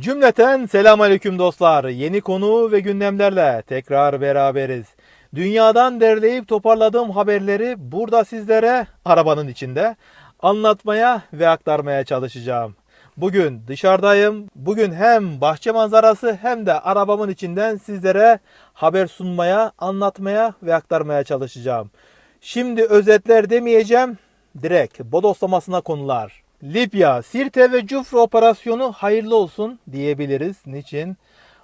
Cümleten selamünaleyküm dostlar. Yeni konu ve gündemlerle tekrar beraberiz. Dünyadan derleyip toparladığım haberleri burada sizlere arabanın içinde anlatmaya ve aktarmaya çalışacağım. Bugün dışarıdayım. Bugün hem bahçe manzarası hem de arabamın içinden sizlere haber sunmaya, anlatmaya ve aktarmaya çalışacağım. Şimdi özetler demeyeceğim. Direkt bodoslamasına konular. Libya, Sirte ve Cufra operasyonu hayırlı olsun diyebiliriz. Niçin?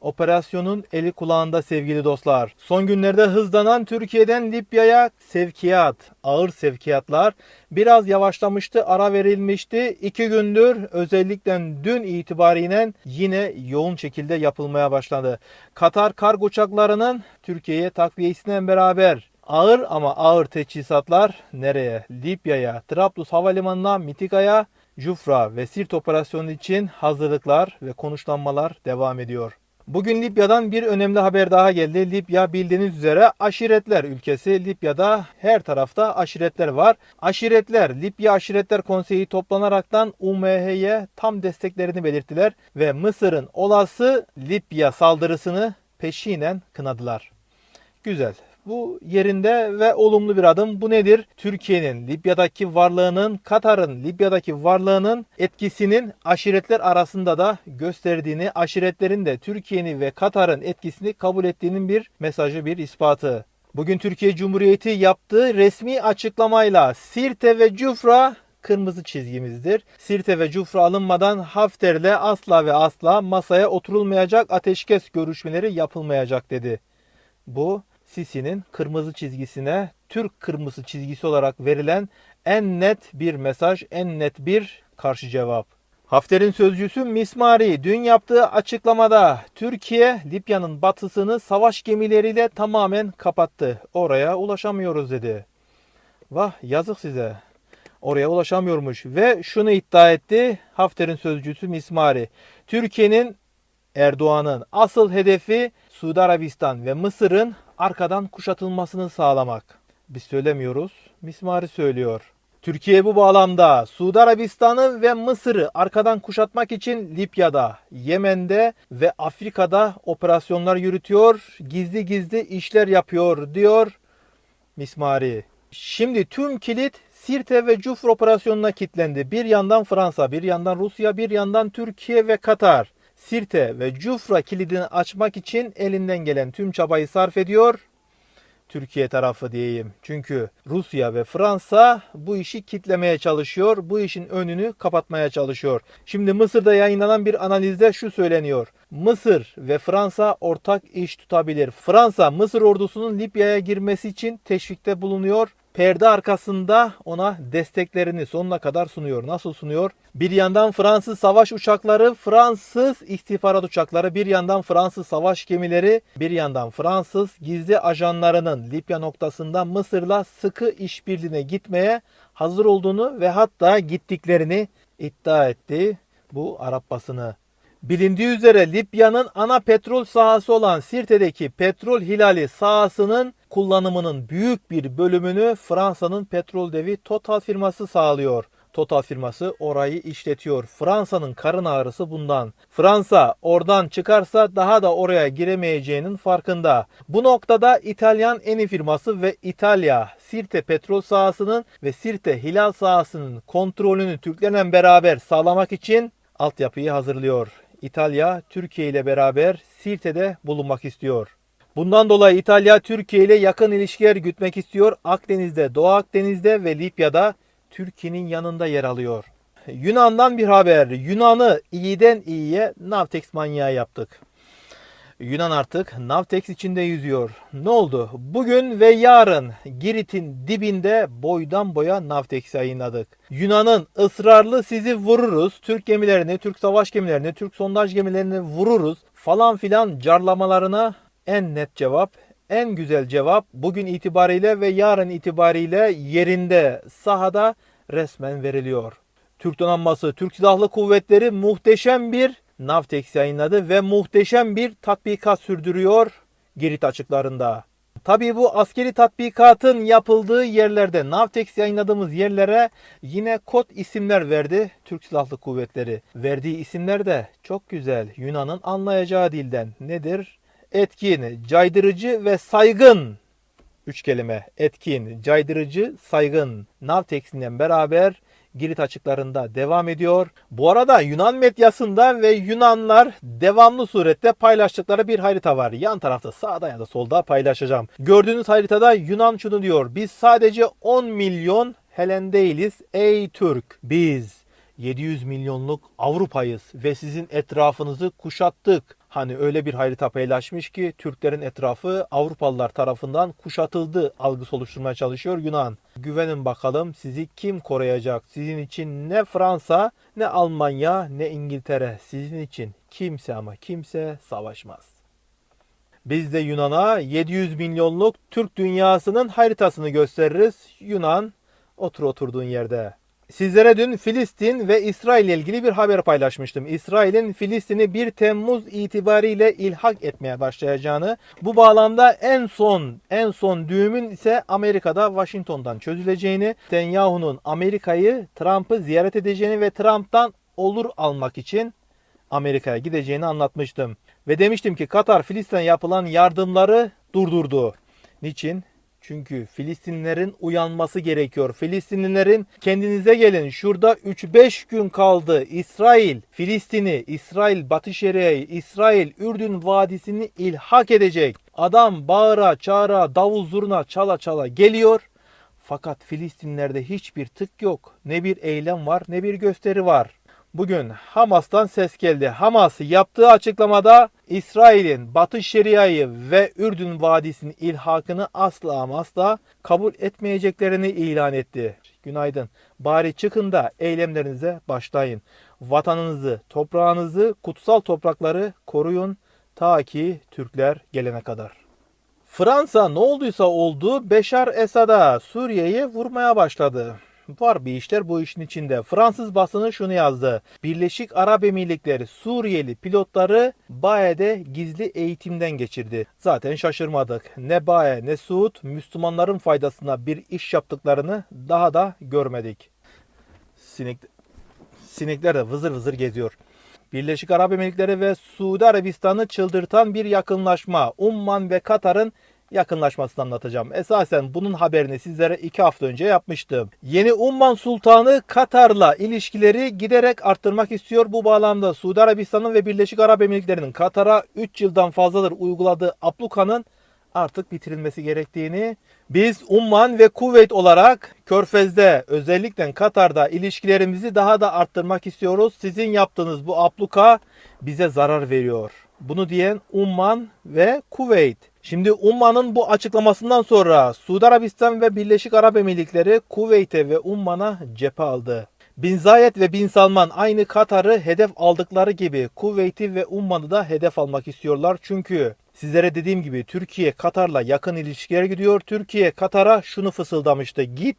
Operasyonun eli kulağında sevgili dostlar. Son günlerde hızlanan Türkiye'den Libya'ya sevkiyat, ağır sevkiyatlar biraz yavaşlamıştı, ara verilmişti. İki gündür özellikle dün itibariyle yine yoğun şekilde yapılmaya başladı. Katar kargo uçaklarının Türkiye'ye takviyesiyle beraber ağır ama ağır teçhizatlar nereye? Libya'ya, Trablus Havalimanı'na, Mitika'ya, Cufra ve Sirt operasyonu için hazırlıklar ve konuşlanmalar devam ediyor. Bugün Libya'dan bir önemli haber daha geldi. Libya bildiğiniz üzere aşiretler ülkesi. Libya'da her tarafta aşiretler var. Aşiretler Libya Aşiretler Konseyi toplanaraktan UMH'ye tam desteklerini belirttiler ve Mısır'ın olası Libya saldırısını peşinen kınadılar. Güzel. Bu yerinde ve olumlu bir adım. Bu nedir? Türkiye'nin Libya'daki varlığının, Katar'ın Libya'daki varlığının etkisinin aşiretler arasında da gösterdiğini, aşiretlerin de Türkiye'nin ve Katar'ın etkisini kabul ettiğinin bir mesajı, bir ispatı. Bugün Türkiye Cumhuriyeti yaptığı resmi açıklamayla Sirte ve Cufra kırmızı çizgimizdir. Sirte ve Cufra alınmadan Hafter'le asla ve asla masaya oturulmayacak ateşkes görüşmeleri yapılmayacak dedi. Bu Sisi'nin kırmızı çizgisine Türk kırmızı çizgisi olarak verilen en net bir mesaj, en net bir karşı cevap. Hafter'in sözcüsü Mismari dün yaptığı açıklamada Türkiye Libya'nın batısını savaş gemileriyle tamamen kapattı. Oraya ulaşamıyoruz dedi. Vah yazık size. Oraya ulaşamıyormuş ve şunu iddia etti Hafter'in sözcüsü Mismari. Türkiye'nin Erdoğan'ın asıl hedefi Suudi Arabistan ve Mısır'ın arkadan kuşatılmasını sağlamak. Biz söylemiyoruz, Mismari söylüyor. Türkiye bu bağlamda Suudi Arabistan'ı ve Mısır'ı arkadan kuşatmak için Libya'da, Yemen'de ve Afrika'da operasyonlar yürütüyor, gizli gizli işler yapıyor diyor Mismari. Şimdi tüm kilit Sirte ve Cufra operasyonuna kilitlendi. Bir yandan Fransa, bir yandan Rusya, bir yandan Türkiye ve Katar. Sirte ve Cufra kilidini açmak için elinden gelen tüm çabayı sarf ediyor. Türkiye tarafı diyeyim. Çünkü Rusya ve Fransa bu işi kitlemeye çalışıyor. Bu işin önünü kapatmaya çalışıyor. Şimdi Mısır'da yayınlanan bir analizde şu söyleniyor. Mısır ve Fransa ortak iş tutabilir. Fransa Mısır ordusunun Libya'ya girmesi için teşvikte bulunuyor perde arkasında ona desteklerini sonuna kadar sunuyor. Nasıl sunuyor? Bir yandan Fransız savaş uçakları, Fransız istihbarat uçakları, bir yandan Fransız savaş gemileri, bir yandan Fransız gizli ajanlarının Libya noktasında Mısır'la sıkı işbirliğine gitmeye hazır olduğunu ve hatta gittiklerini iddia etti bu Arap basını. Bilindiği üzere Libya'nın ana petrol sahası olan Sirte'deki petrol hilali sahasının kullanımının büyük bir bölümünü Fransa'nın petrol devi Total firması sağlıyor. Total firması orayı işletiyor. Fransa'nın karın ağrısı bundan. Fransa oradan çıkarsa daha da oraya giremeyeceğinin farkında. Bu noktada İtalyan Eni firması ve İtalya Sirte petrol sahasının ve Sirte hilal sahasının kontrolünü Türklerle beraber sağlamak için altyapıyı hazırlıyor. İtalya Türkiye ile beraber Sirte'de bulunmak istiyor. Bundan dolayı İtalya Türkiye ile yakın ilişkiler gütmek istiyor. Akdeniz'de, Doğu Akdeniz'de ve Libya'da Türkiye'nin yanında yer alıyor. Yunan'dan bir haber. Yunan'ı iyiden iyiye Navtex manyağı yaptık. Yunan artık Navtex içinde yüzüyor. Ne oldu? Bugün ve yarın Girit'in dibinde boydan boya Navtex yayınladık. Yunan'ın ısrarlı sizi vururuz, Türk gemilerini, Türk savaş gemilerini, Türk sondaj gemilerini vururuz falan filan carlamalarına en net cevap, en güzel cevap bugün itibariyle ve yarın itibariyle yerinde, sahada resmen veriliyor. Türk donanması, Türk Silahlı Kuvvetleri muhteşem bir Navtex yayınladı ve muhteşem bir tatbikat sürdürüyor Girit açıklarında. Tabii bu askeri tatbikatın yapıldığı yerlerde Navtex yayınladığımız yerlere yine kod isimler verdi Türk Silahlı Kuvvetleri. Verdiği isimler de çok güzel. Yunan'ın anlayacağı dilden. Nedir? Etkin, caydırıcı ve saygın. Üç kelime. Etkin, caydırıcı, saygın. Navtex'inden beraber Girit açıklarında devam ediyor. Bu arada Yunan medyasında ve Yunanlar devamlı surette paylaştıkları bir harita var. Yan tarafta sağda ya da solda paylaşacağım. Gördüğünüz haritada Yunan şunu diyor. Biz sadece 10 milyon Helen değiliz ey Türk. Biz 700 milyonluk Avrupa'yız ve sizin etrafınızı kuşattık. Hani öyle bir harita paylaşmış ki Türklerin etrafı Avrupalılar tarafından kuşatıldı algısı oluşturmaya çalışıyor Yunan. Güvenin bakalım sizi kim koruyacak? Sizin için ne Fransa, ne Almanya, ne İngiltere. Sizin için kimse ama kimse savaşmaz. Biz de Yunan'a 700 milyonluk Türk dünyasının haritasını gösteririz. Yunan otur oturduğun yerde. Sizlere dün Filistin ve İsrail ile ilgili bir haber paylaşmıştım. İsrail'in Filistin'i 1 Temmuz itibariyle ilhak etmeye başlayacağını, bu bağlamda en son en son düğümün ise Amerika'da Washington'dan çözüleceğini, Netanyahu'nun Amerika'yı Trump'ı ziyaret edeceğini ve Trump'tan olur almak için Amerika'ya gideceğini anlatmıştım. Ve demiştim ki Katar Filistin'e yapılan yardımları durdurdu. Niçin? Çünkü Filistinlilerin uyanması gerekiyor. Filistinlilerin kendinize gelin. Şurada 3-5 gün kaldı. İsrail, Filistin'i, İsrail Batı Şeria'yı, İsrail Ürdün Vadisi'ni ilhak edecek. Adam bağıra, çağıra, davul zurna, çala çala geliyor. Fakat Filistinlerde hiçbir tık yok. Ne bir eylem var, ne bir gösteri var. Bugün Hamas'tan ses geldi. Hamas yaptığı açıklamada İsrail'in Batı Şeria'yı ve Ürdün Vadisi'nin ilhakını asla ama asla kabul etmeyeceklerini ilan etti. Günaydın. Bari çıkın da eylemlerinize başlayın. Vatanınızı, toprağınızı, kutsal toprakları koruyun ta ki Türkler gelene kadar. Fransa ne olduysa oldu Beşar Esad'a Suriye'yi vurmaya başladı. Var bir işler bu işin içinde. Fransız basını şunu yazdı. Birleşik Arap Emirlikleri Suriyeli pilotları Bae'de gizli eğitimden geçirdi. Zaten şaşırmadık. Ne Bae ne Suud Müslümanların faydasına bir iş yaptıklarını daha da görmedik. Sinek, sinekler de vızır vızır geziyor. Birleşik Arap Emirlikleri ve Suudi Arabistan'ı çıldırtan bir yakınlaşma. Umman ve Katar'ın yakınlaşmasını anlatacağım. Esasen bunun haberini sizlere iki hafta önce yapmıştım. Yeni Umman Sultanı Katar'la ilişkileri giderek arttırmak istiyor. Bu bağlamda Suudi Arabistan'ın ve Birleşik Arap Emirlikleri'nin Katar'a 3 yıldan fazladır uyguladığı ablukanın artık bitirilmesi gerektiğini biz Umman ve Kuveyt olarak Körfez'de özellikle Katar'da ilişkilerimizi daha da arttırmak istiyoruz. Sizin yaptığınız bu abluka bize zarar veriyor. Bunu diyen Umman ve Kuveyt. Şimdi Umman'ın bu açıklamasından sonra Suudi Arabistan ve Birleşik Arap Emirlikleri Kuveyt'e ve Umman'a cephe aldı. Bin Zayed ve Bin Salman aynı Katar'ı hedef aldıkları gibi Kuveyt'i ve Umman'ı da hedef almak istiyorlar. Çünkü sizlere dediğim gibi Türkiye Katar'la yakın ilişkiler gidiyor. Türkiye Katar'a şunu fısıldamıştı. Git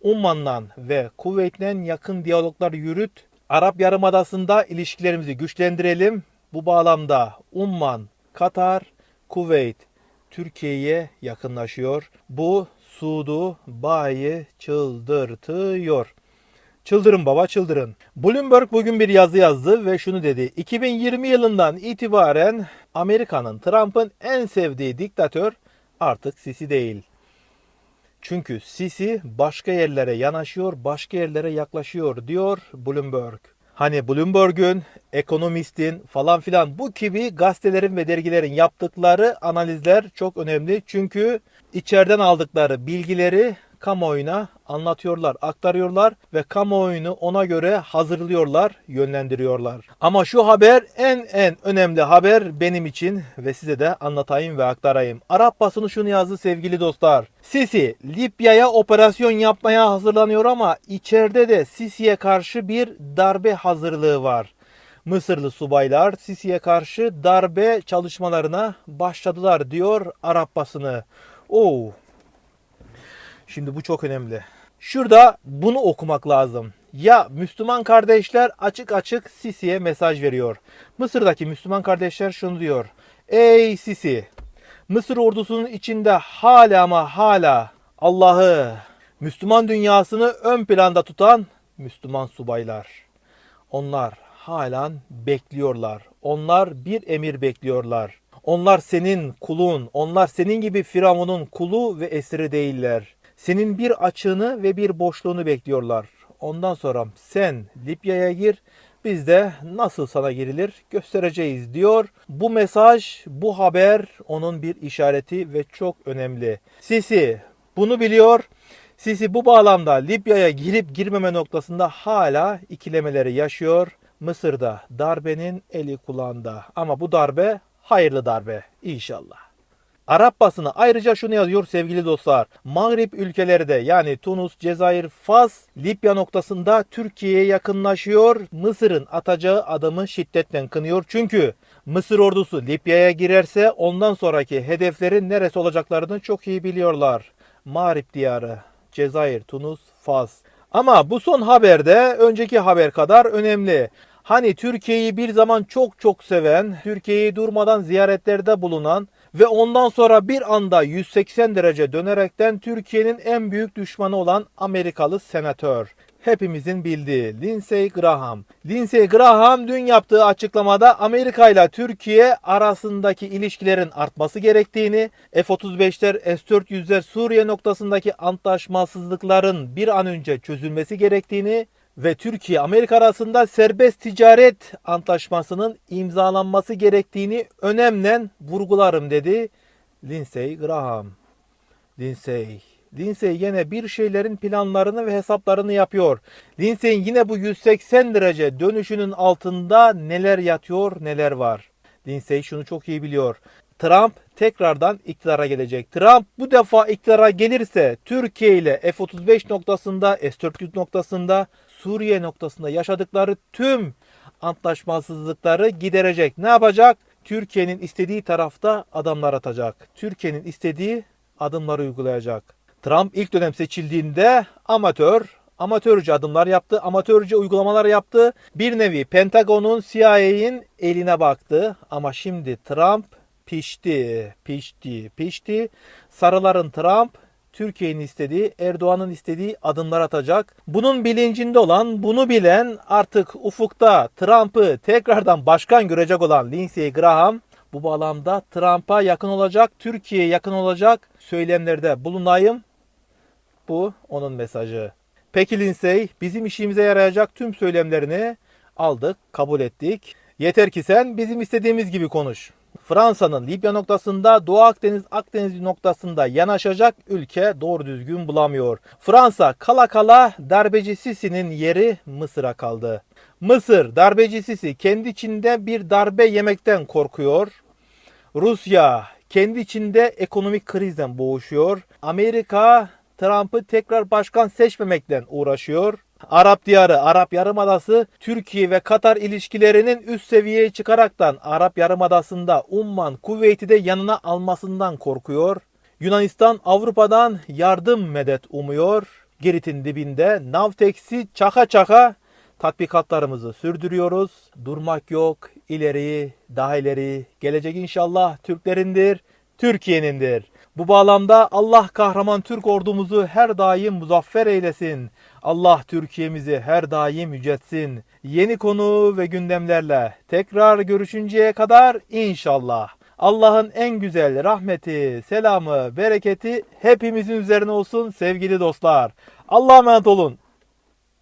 Umman'la ve Kuveyt'le yakın diyaloglar yürüt. Arap Yarımadası'nda ilişkilerimizi güçlendirelim. Bu bağlamda Umman, Katar, Kuveyt Türkiye'ye yakınlaşıyor. Bu Suud'u bayi çıldırtıyor. Çıldırın baba çıldırın. Bloomberg bugün bir yazı yazdı ve şunu dedi. 2020 yılından itibaren Amerika'nın Trump'ın en sevdiği diktatör artık Sisi değil. Çünkü Sisi başka yerlere yanaşıyor, başka yerlere yaklaşıyor diyor Bloomberg. Hani Bloomberg'ün, Ekonomist'in falan filan bu gibi gazetelerin ve dergilerin yaptıkları analizler çok önemli. Çünkü içeriden aldıkları bilgileri kamuoyuna anlatıyorlar, aktarıyorlar ve kamuoyunu ona göre hazırlıyorlar, yönlendiriyorlar. Ama şu haber en en önemli haber benim için ve size de anlatayım ve aktarayım. Arap basını şunu yazdı sevgili dostlar. Sisi Libya'ya operasyon yapmaya hazırlanıyor ama içeride de Sisi'ye karşı bir darbe hazırlığı var. Mısırlı subaylar Sisi'ye karşı darbe çalışmalarına başladılar diyor Arap basını. Oo, Şimdi bu çok önemli. Şurada bunu okumak lazım. Ya Müslüman kardeşler açık açık Sisi'ye mesaj veriyor. Mısır'daki Müslüman kardeşler şunu diyor. Ey Sisi! Mısır ordusunun içinde hala ama hala Allah'ı, Müslüman dünyasını ön planda tutan Müslüman subaylar. Onlar halen bekliyorlar. Onlar bir emir bekliyorlar. Onlar senin kulun, onlar senin gibi Firavun'un kulu ve esiri değiller. Senin bir açığını ve bir boşluğunu bekliyorlar. Ondan sonra sen Libya'ya gir, biz de nasıl sana girilir göstereceğiz diyor. Bu mesaj, bu haber onun bir işareti ve çok önemli. Sisi bunu biliyor. Sisi bu bağlamda Libya'ya girip girmeme noktasında hala ikilemeleri yaşıyor. Mısır'da darbenin eli kulağında. Ama bu darbe hayırlı darbe inşallah. Arap basını ayrıca şunu yazıyor sevgili dostlar. Mağrip ülkeleri de yani Tunus, Cezayir, Fas, Libya noktasında Türkiye'ye yakınlaşıyor. Mısır'ın atacağı adımı şiddetle kınıyor. Çünkü Mısır ordusu Libya'ya girerse ondan sonraki hedeflerin neresi olacaklarını çok iyi biliyorlar. Mağrip diyarı, Cezayir, Tunus, Fas. Ama bu son haberde önceki haber kadar önemli. Hani Türkiye'yi bir zaman çok çok seven, Türkiye'yi durmadan ziyaretlerde bulunan ve ondan sonra bir anda 180 derece dönerekten Türkiye'nin en büyük düşmanı olan Amerikalı senatör. Hepimizin bildiği Lindsey Graham. Lindsey Graham dün yaptığı açıklamada Amerika ile Türkiye arasındaki ilişkilerin artması gerektiğini, F-35'ler, S-400'ler Suriye noktasındaki antlaşmasızlıkların bir an önce çözülmesi gerektiğini ve Türkiye Amerika arasında serbest ticaret antlaşmasının imzalanması gerektiğini önemli vurgularım dedi Lindsey Graham. Lindsey Lindsey yine bir şeylerin planlarını ve hesaplarını yapıyor. Lindsey'in yine bu 180 derece dönüşünün altında neler yatıyor, neler var. Lindsey şunu çok iyi biliyor. Trump tekrardan iktidara gelecek. Trump bu defa iktidara gelirse Türkiye ile F-35 noktasında, S-400 noktasında, Suriye noktasında yaşadıkları tüm antlaşmasızlıkları giderecek. Ne yapacak? Türkiye'nin istediği tarafta adamlar atacak. Türkiye'nin istediği adımları uygulayacak. Trump ilk dönem seçildiğinde amatör, amatörce adımlar yaptı, amatörce uygulamalar yaptı. Bir nevi Pentagon'un, CIA'in eline baktı. Ama şimdi Trump pişti, pişti, pişti. Sarıların Trump Türkiye'nin istediği, Erdoğan'ın istediği adımlar atacak. Bunun bilincinde olan, bunu bilen artık ufukta Trump'ı tekrardan başkan görecek olan Lindsey Graham bu bağlamda Trump'a yakın olacak, Türkiye'ye yakın olacak söylemlerde bulunayım. Bu onun mesajı. Peki Lindsey bizim işimize yarayacak tüm söylemlerini aldık, kabul ettik. Yeter ki sen bizim istediğimiz gibi konuş. Fransa'nın Libya noktasında Doğu Akdeniz Akdeniz noktasında yanaşacak ülke doğru düzgün bulamıyor. Fransa kala kala darbeci Sisi'nin yeri Mısır'a kaldı. Mısır darbeci Sisi kendi içinde bir darbe yemekten korkuyor. Rusya kendi içinde ekonomik krizden boğuşuyor. Amerika Trump'ı tekrar başkan seçmemekten uğraşıyor. Arap diyarı, Arap Yarımadası Türkiye ve Katar ilişkilerinin üst seviyeye çıkaraktan Arap Yarımadası'nda Umman, Kuveyt'i de yanına almasından korkuyor. Yunanistan Avrupa'dan yardım medet umuyor. Girit'in dibinde Navtex'i çaka çaka tatbikatlarımızı sürdürüyoruz. Durmak yok. İleri, daha ileri. Gelecek inşallah Türklerindir, Türkiye'nindir. Bu bağlamda Allah kahraman Türk ordumuzu her daim muzaffer eylesin. Allah Türkiye'mizi her daim yüceltsin. Yeni konu ve gündemlerle tekrar görüşünceye kadar inşallah. Allah'ın en güzel rahmeti, selamı, bereketi hepimizin üzerine olsun sevgili dostlar. Allah'a emanet olun.